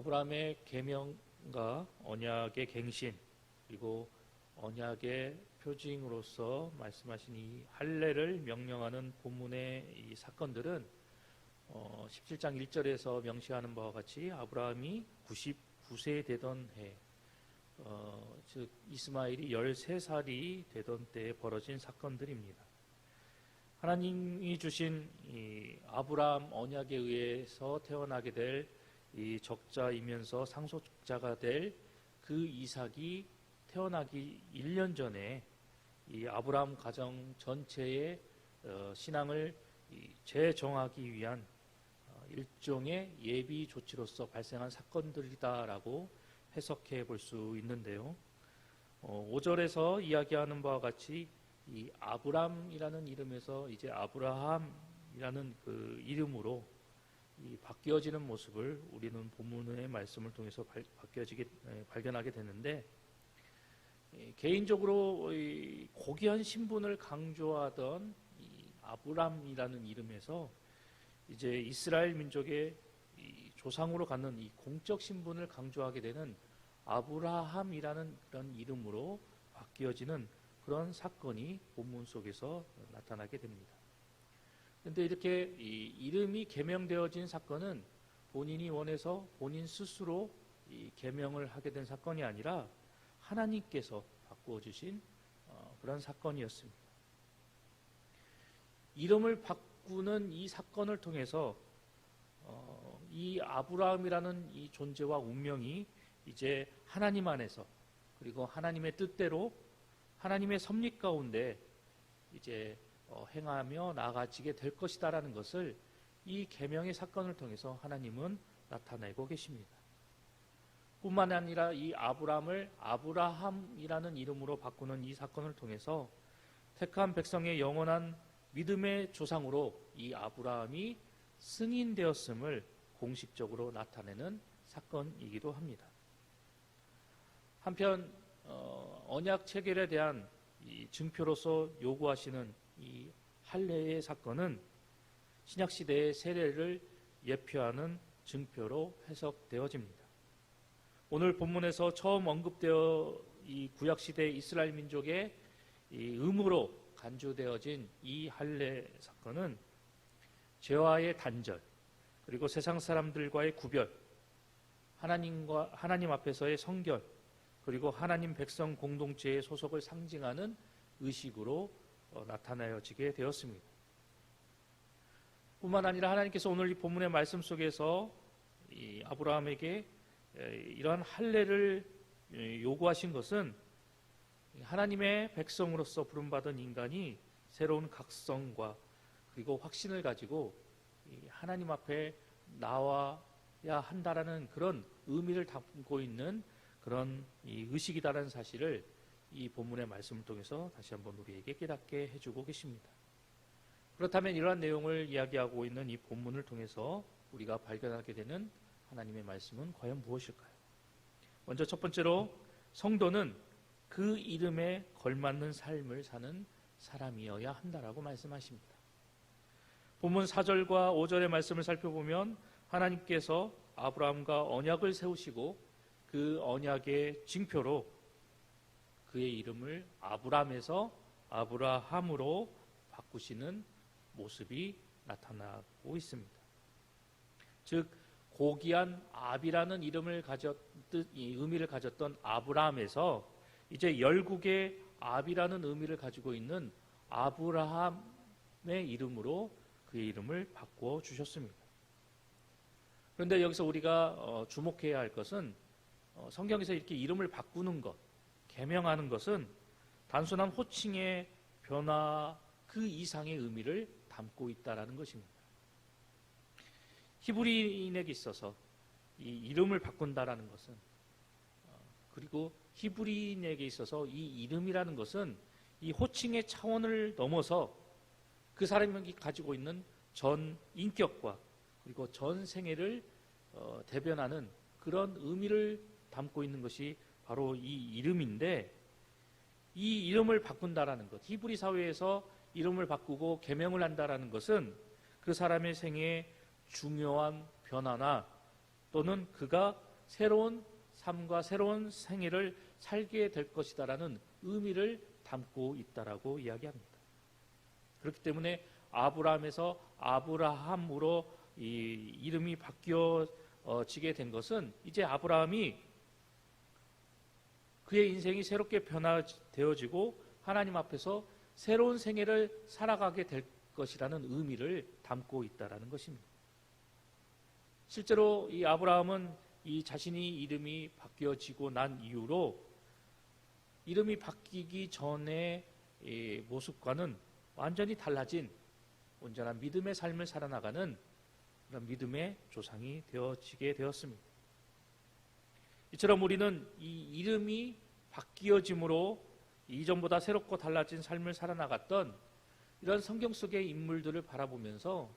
아브라함의 계명과 언약의 갱신 그리고 언약의 표징으로서 말씀하신 이 할례를 명령하는 본문의 이 사건들은 어, 17장 1절에서 명시하는 바와 같이 아브라함이 99세 되던 해, 어, 즉 이스마일이 13살이 되던 때에 벌어진 사건들입니다. 하나님이 주신 이 아브라함 언약에 의해서 태어나게 될 이 적자이면서 상속자가 될 그 이삭이 태어나기 1년 전에 이 아브라함 가정 전체의 어, 신앙을 이 재정하기 위한 어, 일종의 예비 조치로서 발생한 사건들이다라고 해석해 볼 수 있는데요. 어, 5절에서 이야기하는 바와 같이 이 아브람이라는 이름에서 이제 아브라함이라는 그 이름으로 이 바뀌어지는 모습을 우리는 본문의 말씀을 통해서 발, 바뀌어지게 에, 발견하게 되는데 이 개인적으로 이 고귀한 신분을 강조하던 이 아브람이라는 이름에서 이제 이스라엘 민족의 이 조상으로 갖는 이 공적 신분을 강조하게 되는 아브라함이라는 그런 이름으로 바뀌어지는 그런 사건이 본문 속에서 나타나게 됩니다. 그런데 이렇게 이 이름이 개명되어진 사건은 본인이 원해서 본인 스스로 이 개명을 하게 된 사건이 아니라 하나님께서 바꾸어 주신 어, 그런 사건이었습니다. 이름을 바꾸는 이 사건을 통해서 어, 이 아브라함이라는 이 존재와 운명이 이제 하나님 안에서 그리고 하나님의 뜻대로 하나님의 섭리 가운데 이제 어, 행하며 나아가지게 될 것이다라는 것을 이 계명의 사건을 통해서 하나님은 나타내고 계십니다. 뿐만 아니라 이 아브라함을 아브라함이라는 이름으로 바꾸는 이 사건을 통해서 택한 백성의 영원한 믿음의 조상으로 이 아브라함이 승인되었음을 공식적으로 나타내는 사건이기도 합니다. 한편 어, 언약 체결에 대한 이 증표로서 요구하시는 이 할례의 사건은 신약 시대의 세례를 예표하는 증표로 해석되어집니다. 오늘 본문에서 처음 언급되어 이 구약 시대 이스라엘 민족의 이 의무로 간주되어진 이 할례 사건은 죄와의 단절 그리고 세상 사람들과의 구별 하나님과 하나님 앞에서의 성결 그리고 하나님 백성 공동체의 소속을 상징하는 의식으로 어, 나타나여지게 되었습니다. 뿐만 아니라 하나님께서 오늘 이 본문의 말씀 속에서 이 아브라함에게 에, 이러한 할례를 에, 요구하신 것은 하나님의 백성으로서 부름받은 인간이 새로운 각성과 그리고 확신을 가지고 이 하나님 앞에 나와야 한다라는 그런 의미를 담고 있는 그런 이 의식이다라는 사실을 이 본문의 말씀을 통해서 다시 한번 우리에게 깨닫게 해주고 계십니다. 그렇다면 이러한 내용을 이야기하고 있는 이 본문을 통해서 우리가 발견하게 되는 하나님의 말씀은 과연 무엇일까요? 먼저 첫 번째로 성도는 그 이름에 걸맞는 삶을 사는 사람이어야 한다라고 말씀하십니다. 본문 4절과 5절의 말씀을 살펴보면 하나님께서 아브라함과 언약을 세우시고 그 언약의 징표로 그의 이름을 아브람에서 아브라함으로 바꾸시는 모습이 나타나고 있습니다. 즉 고귀한 아비라는 이름을 가졌듯 이 의미를 가졌던 아브라함에서 이제 열국의 아비라는 의미를 가지고 있는 아브라함의 이름으로 그의 이름을 바꾸어 주셨습니다. 그런데 여기서 우리가 어, 주목해야 할 것은 어, 성경에서 이렇게 이름을 바꾸는 것, 개명하는 것은 단순한 호칭의 변화 그 이상의 의미를 담고 있다라는 것입니다. 히브리인에게 있어서 이 이름을 바꾼다라는 것은 어, 그리고 히브리인에게 있어서 이 이름이라는 것은 이 호칭의 차원을 넘어서 그 사람이 가지고 있는 전 인격과 그리고 전 생애를 어, 대변하는 그런 의미를 담고 있는 것이 바로 이 이름인데 이 이름을 바꾼다라는 것, 히브리 사회에서 이름을 바꾸고 개명을 한다라는 것은 그 사람의 생애에 중요한 변화나 또는 그가 새로운 삶과 새로운 생애를 살게 될 것이다라는 의미를 담고 있다라고 이야기합니다. 그렇기 때문에 아브라함에서 아브라함으로 이 이름이 바뀌어지게 된 것은 이제 아브라함이 그의 인생이 새롭게 변화되어지고 하나님 앞에서 새로운 생애를 살아가게 될 것이라는 의미를 담고 있다라는 것입니다. 실제로 이 아브라함은 이 자신이 이름이 바뀌어지고 난 이후로 이름이 바뀌기 전의 이 모습과는 완전히 달라진 온전한 믿음의 삶을 살아나가는 그런 믿음의 조상이 되어지게 되었습니다. 이처럼 우리는 이 이름이 바뀌어짐으로 이전보다 새롭고 달라진 삶을 살아나갔던 이런 성경 속의 인물들을 바라보면서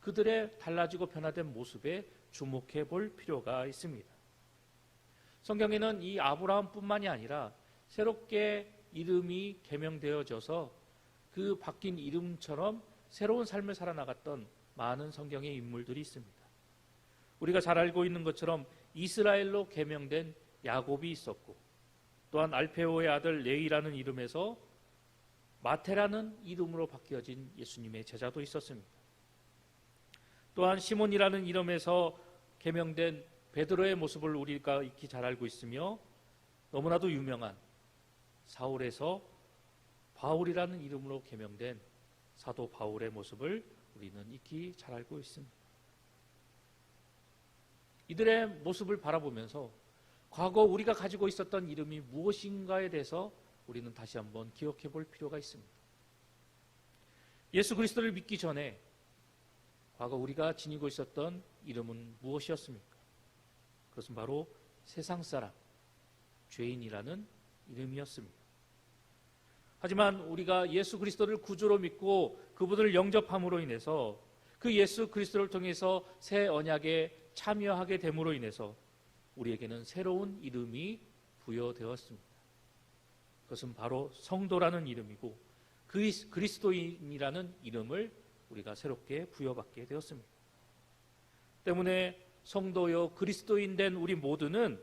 그들의 달라지고 변화된 모습에 주목해 볼 필요가 있습니다. 성경에는 이 아브라함뿐만이 아니라 새롭게 이름이 개명되어져서 그 바뀐 이름처럼 새로운 삶을 살아나갔던 많은 성경의 인물들이 있습니다. 우리가 잘 알고 있는 것처럼 이스라엘로 개명된 야곱이 있었고 또한 알페오의 아들 레이라는 이름에서 마테라는 이름으로 바뀌어진 예수님의 제자도 있었습니다. 또한 시몬이라는 이름에서 개명된 베드로의 모습을 우리가 익히 잘 알고 있으며 너무나도 유명한 사울에서 바울이라는 이름으로 개명된 사도 바울의 모습을 우리는 익히 잘 알고 있습니다. 이들의 모습을 바라보면서 과거 우리가 가지고 있었던 이름이 무엇인가에 대해서 우리는 다시 한번 기억해 볼 필요가 있습니다. 예수 그리스도를 믿기 전에 과거 우리가 지니고 있었던 이름은 무엇이었습니까? 그것은 바로 세상 사람, 죄인이라는 이름이었습니다. 하지만 우리가 예수 그리스도를 구주로 믿고 그분을 영접함으로 인해서 그 예수 그리스도를 통해서 새 언약에 참여하게 됨으로 인해서 우리에게는 새로운 이름이 부여되었습니다. 그것은 바로 성도라는 이름이고 그리스도인이라는 이름을 우리가 새롭게 부여받게 되었습니다. 때문에 성도요 그리스도인 된 우리 모두는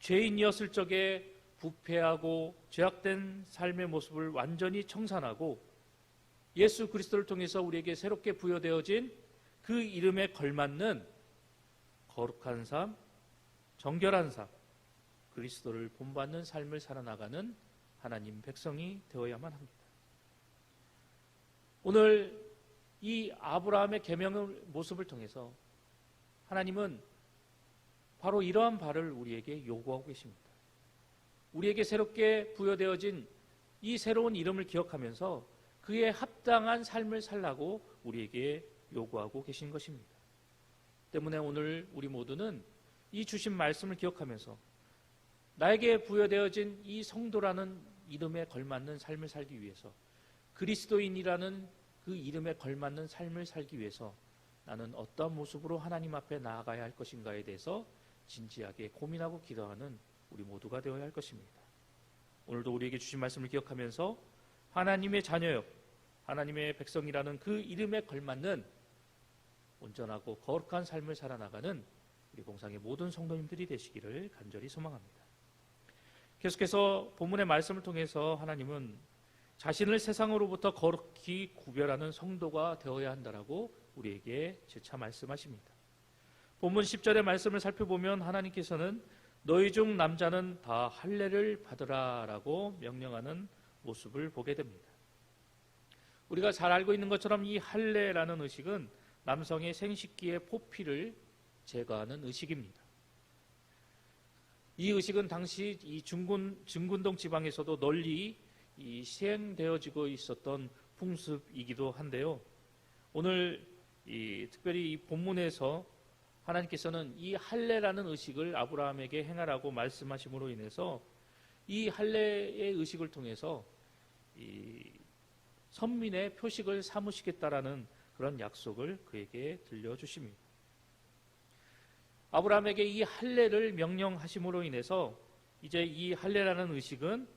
죄인이었을 적에 부패하고 죄악된 삶의 모습을 완전히 청산하고 예수 그리스도를 통해서 우리에게 새롭게 부여되어진 그 이름에 걸맞는 거룩한 삶, 정결한 삶, 그리스도를 본받는 삶을 살아나가는 하나님 백성이 되어야만 합니다. 오늘 이 아브라함의 계명의 모습을 통해서 하나님은 바로 이러한 바를 우리에게 요구하고 계십니다. 우리에게 새롭게 부여되어진 이 새로운 이름을 기억하면서 그에 합당한 삶을 살라고 우리에게 요구하고 계신 것입니다. 때문에 오늘 우리 모두는 이 주신 말씀을 기억하면서 나에게 부여되어진 이 성도라는 이름에 걸맞는 삶을 살기 위해서 그리스도인이라는 그 이름에 걸맞는 삶을 살기 위해서 나는 어떤 모습으로 하나님 앞에 나아가야 할 것인가에 대해서 진지하게 고민하고 기도하는 우리 모두가 되어야 할 것입니다. 오늘도 우리에게 주신 말씀을 기억하면서 하나님의 자녀요, 하나님의 백성이라는 그 이름에 걸맞는 온전하고 거룩한 삶을 살아나가는 우리 공상의 모든 성도님들이 되시기를 간절히 소망합니다. 계속해서 본문의 말씀을 통해서 하나님은 자신을 세상으로부터 거룩히 구별하는 성도가 되어야 한다라고 우리에게 재차 말씀하십니다. 본문 10절의 말씀을 살펴보면 하나님께서는 너희 중 남자는 다 할례를 받으라라고 명령하는 모습을 보게 됩니다. 우리가 잘 알고 있는 것처럼 이 할례라는 의식은 남성의 생식기의 포피를 제거하는 의식입니다. 이 의식은 당시 이 중군 증군동 지방에서도 널리 이 시행되어지고 있었던 풍습이기도 한데요. 오늘 이 특별히 이 본문에서 하나님께서는 이 할례라는 의식을 아브라함에게 행하라고 말씀하심으로 인해서 이 할례의 의식을 통해서 이 선민의 표식을 삼으시겠다라는 그런 약속을 그에게 들려주십니다. 아브라함에게 이 할례를 명령하심으로 인해서 이제 이 할례라는 의식은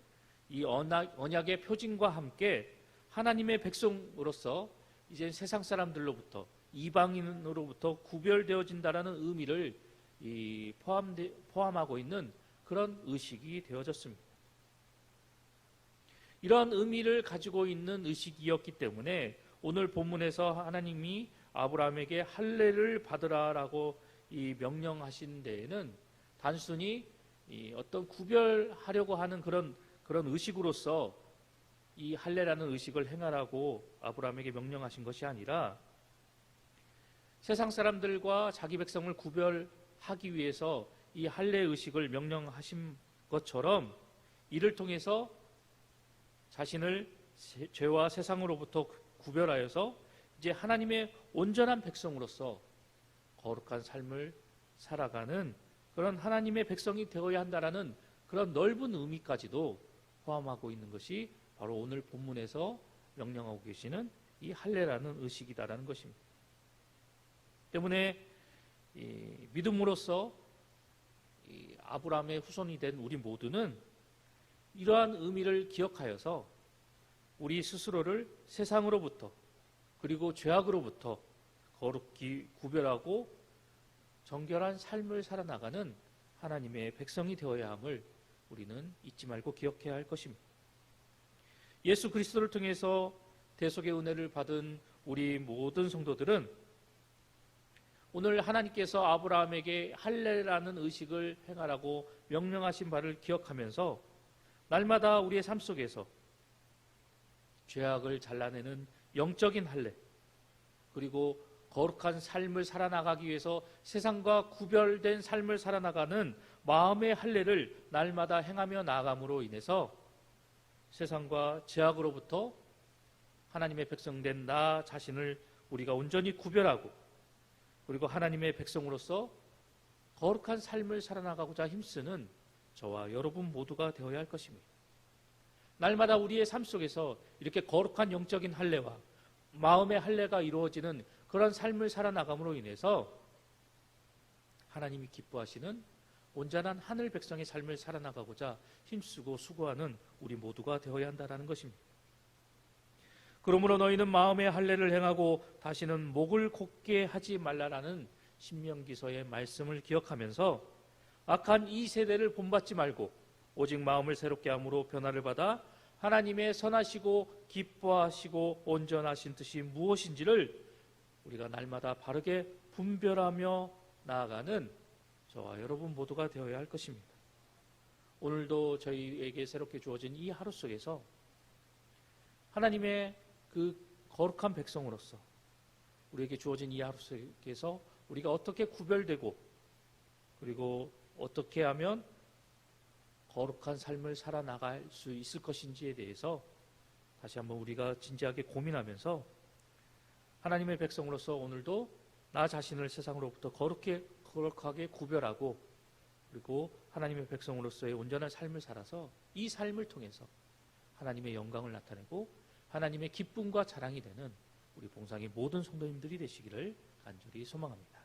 이 언약, 언약의 표징과 함께 하나님의 백성으로서 이제 세상 사람들로부터 이방인으로부터 구별되어진다라는 의미를 이 포함 포함하고 있는 그런 의식이 되어졌습니다. 이런 의미를 가지고 있는 의식이었기 때문에 오늘 본문에서 하나님이 아브라함에게 할례를 받으라라고 이 명령하신 데에는 단순히 이 어떤 구별하려고 하는 그런 그런 의식으로서 이 할례라는 의식을 행하라고 아브라함에게 명령하신 것이 아니라 세상 사람들과 자기 백성을 구별하기 위해서 이 할례 의식을 명령하신 것처럼 이를 통해서 자신을 세- 죄와 세상으로부터 구별하여서 이제 하나님의 온전한 백성으로서 거룩한 삶을 살아가는 그런 하나님의 백성이 되어야 한다라는 그런 넓은 의미까지도 포함하고 있는 것이 바로 오늘 본문에서 명령하고 계시는 이 할례라는 의식이다라는 것입니다. 때문에 이 믿음으로써 이 아브라함의 후손이 된 우리 모두는 이러한 의미를 기억하여서 우리 스스로를 세상으로부터 그리고 죄악으로부터 거룩히 구별하고 정결한 삶을 살아나가는 하나님의 백성이 되어야 함을 우리는 잊지 말고 기억해야 할 것입니다. 예수 그리스도를 통해서 대속의 은혜를 받은 우리 모든 성도들은 오늘 하나님께서 아브라함에게 할례라는 의식을 행하라고 명령하신 바를 기억하면서 날마다 우리의 삶 속에서 죄악을 잘라내는 영적인 할례 그리고 거룩한 삶을 살아나가기 위해서 세상과 구별된 삶을 살아나가는 마음의 할례를 날마다 행하며 나아감으로 인해서 세상과 죄악으로부터 하나님의 백성된 나 자신을 우리가 온전히 구별하고 그리고 하나님의 백성으로서 거룩한 삶을 살아나가고자 힘쓰는 저와 여러분 모두가 되어야 할 것입니다. 날마다 우리의 삶 속에서 이렇게 거룩한 영적인 할례와 마음의 할례가 이루어지는 그런 삶을 살아나감으로 인해서 하나님이 기뻐하시는 온전한 하늘 백성의 삶을 살아나가고자 힘쓰고 수고하는 우리 모두가 되어야 한다는 것입니다. 그러므로 너희는 마음의 할례를 행하고 다시는 목을 곧게 하지 말라라는 신명기서의 말씀을 기억하면서 악한 이 세대를 본받지 말고 오직 마음을 새롭게 함으로 변화를 받아 하나님의 선하시고 기뻐하시고 온전하신 뜻이 무엇인지를 우리가 날마다 바르게 분별하며 나아가는 저와 여러분 모두가 되어야 할 것입니다. 오늘도 저희에게 새롭게 주어진 이 하루 속에서 하나님의 그 거룩한 백성으로서 우리에게 주어진 이 하루 속에서 우리가 어떻게 구별되고 그리고 어떻게 하면 거룩한 삶을 살아나갈 수 있을 것인지에 대해서 다시 한번 우리가 진지하게 고민하면서 하나님의 백성으로서 오늘도 나 자신을 세상으로부터 거룩해, 거룩하게 구별하고 그리고 하나님의 백성으로서의 온전한 삶을 살아서 이 삶을 통해서 하나님의 영광을 나타내고 하나님의 기쁨과 자랑이 되는 우리 봉상의 모든 성도님들이 되시기를 간절히 소망합니다.